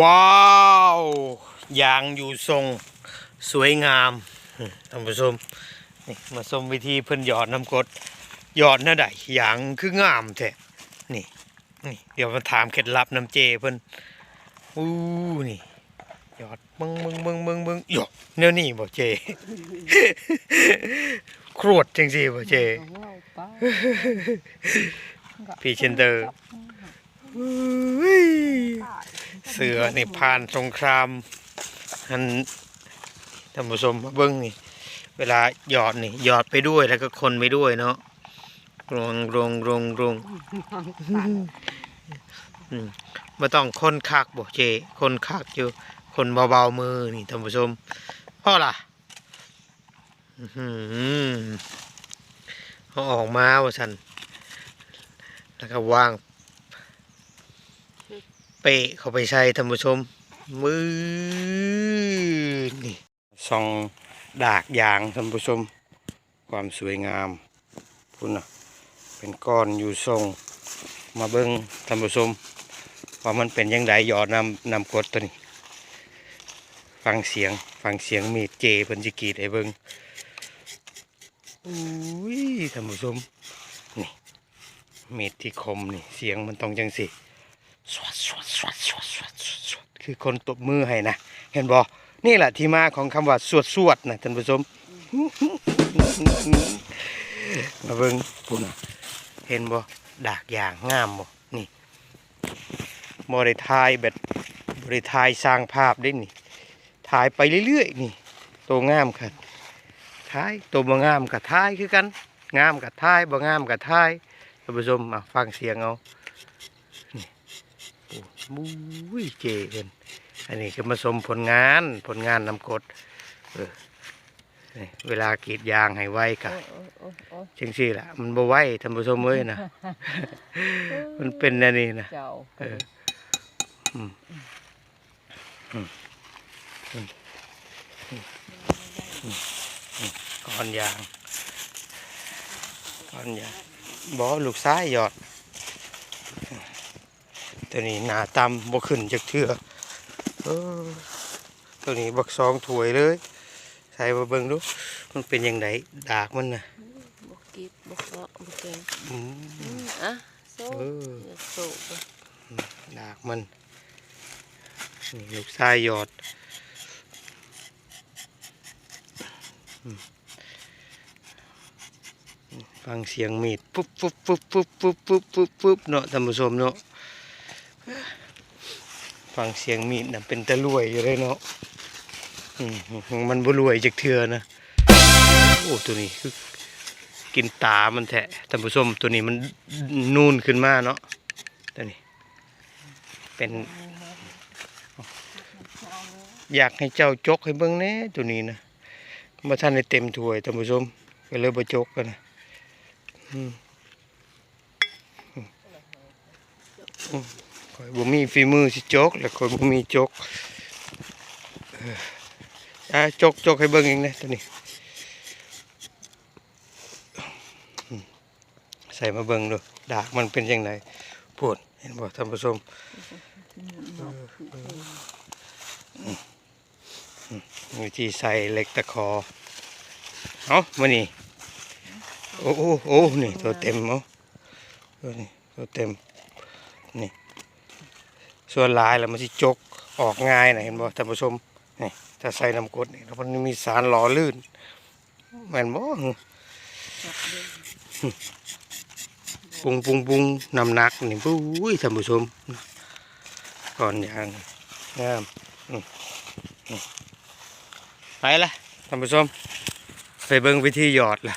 ว้าวยางอยู่ทรงสวยงามอืมท่านผู้ชมนี่มาชมวิธีเพิ่นหยอดน้ำกรดหยอดน่าได้ยางคืองามแท้นี่นี่เดี๋ยวมาถามเคล็ดลับน้ำเจเพิ่นอู้นี่หยอดมึงมึงมึงมึงมึงหยอดแนวนี้บ่เจครวดจังซี่บ่เจพรีเซนเตอร์อุ้ย เสือนี่ผ่านสงครามอันท่านผู้ชมมาเบิ้งนี่ เวลาหยอดนี่หยอดไปด้วยแล้วก็คนไปด้วยเนาะรวงรวงรวงรวงมไม่ต้องคนคักบอกเจ คนคักอยู่ คนเบาๆมือนี่ท่านผู้ชมพ่อล่ะอื้ออเอาออกมาว่าสันแล้วก็วาง เปะเข้าไปใส่ท่านผู้ชม มือนี่ส่องดากยางท่านผู้ชม ความสวยงามพุ่นนะเป็นก้อนอยู่ทรงมาเบิ้งท่านผู้ชมว่ามันเป็นยังไงหยอดนำนำกดตัวนี้ ฟังเสียงฟังเสียงมีดเจเพิ่นจิกีดไอ้เบิ้งอุ้ยท่านผู้ชมนี่มีดที่คมนี่เสียงมันต้องจังสิ สวดสวดสวดสวดสวดสวดคือคนตบมือให้นะ เห็นบ่นี่แหละที่มาของคำว่าสวดสวดนะท่านผู้ชมมาเบิ่งปุ่นเห็นบ่ดากยางงามบ่นี่บ่ได้ถ่ายแบบบ่ได้ถ่ายสร้างภาพได้นี่ถ่ายไปเรื่อยๆนี่ตัวงามค่ะถ่ายตัวบ่งามก็ถ่ายคือกัน งามก็ถ่ายบ่งามก็ถ่ายท่านผู้ชมมาฟังเสียงเอา บุ้ยเจเพิ่นอันนี้คือมาชมผลงานผลงานนำกดเออนี่เวลากรีดยางให้ไวกะจังซี่ล่ะ มันบ่ไหวท่านผู้ชมเอ้ยนะ มันเป็นอันนี้นะเจ้าเอออืมอืมอืมอืมอืมอืมก้อนยางก้อนยางบ่ลูกซ้ายหยอด ตัวนี้หนาตำบกขึ้นจากเถื่อตัวนี้บักซองถวยเลย ใส่มาเบิ้งดู มันเป็นยังไงดากมันนะบกกีบบกเลาะบกแกงอืมอะโซ่โซ่ดากมันนี่ลูกทรายหยอดฟังเสียงมีดปุ๊บปุ๊บปุ๊บปุ๊บปุ๊บปุ๊บปุ๊บเนาะท่านผู้ชมเนาะ ฟังเสียงมีดนะเป็นตะลุยอยู่เลยเนาะมันบรวยจากเทือนะโอ้ตัวนี้คือกินตามันแทะท่านผู้ชมตัวนี้มันนูนขึ้นมาเนาะตัวนี้ เป็นอยากให้เจ้าจกให้เบิ่งแน่ตัวนี้นะมาท่านในเต็มถ้วยท่านผู้ชมก็เลยบ่จกกันนะอืม อืมอืมข่อยบ่มีฝีมือสิจกแล้วข่อยบ่มีจกอออะจกจกให้เบิ่งเองนะตัวนี้ใส่มาเบิ่งดูดากมันเป็นยังไงพูดเห็นบ่ท่านผู้ชมวิธีใส่เหล็กตะขอเอามานี่โอ้โอ้โอ้นี่ตัวเต็มเอาตัวนี้ตัวเต็มนี่ ส่วนลายแล้วมันจะจกออกง่ายนะเห็นบ่ท่านผู้ชมนี่ถ้าใส่น้ำกรดนี่แล้วมันมีสารหล่อลื่นแม่นบ่ปุงปุงปุงน้ำหนักนี่ปุ้ยท่านผู้ชมก่อนอย่างงามอืมอืมไปละท่านผู้ชมไปเบิ่งวิธีหยอดล่ะ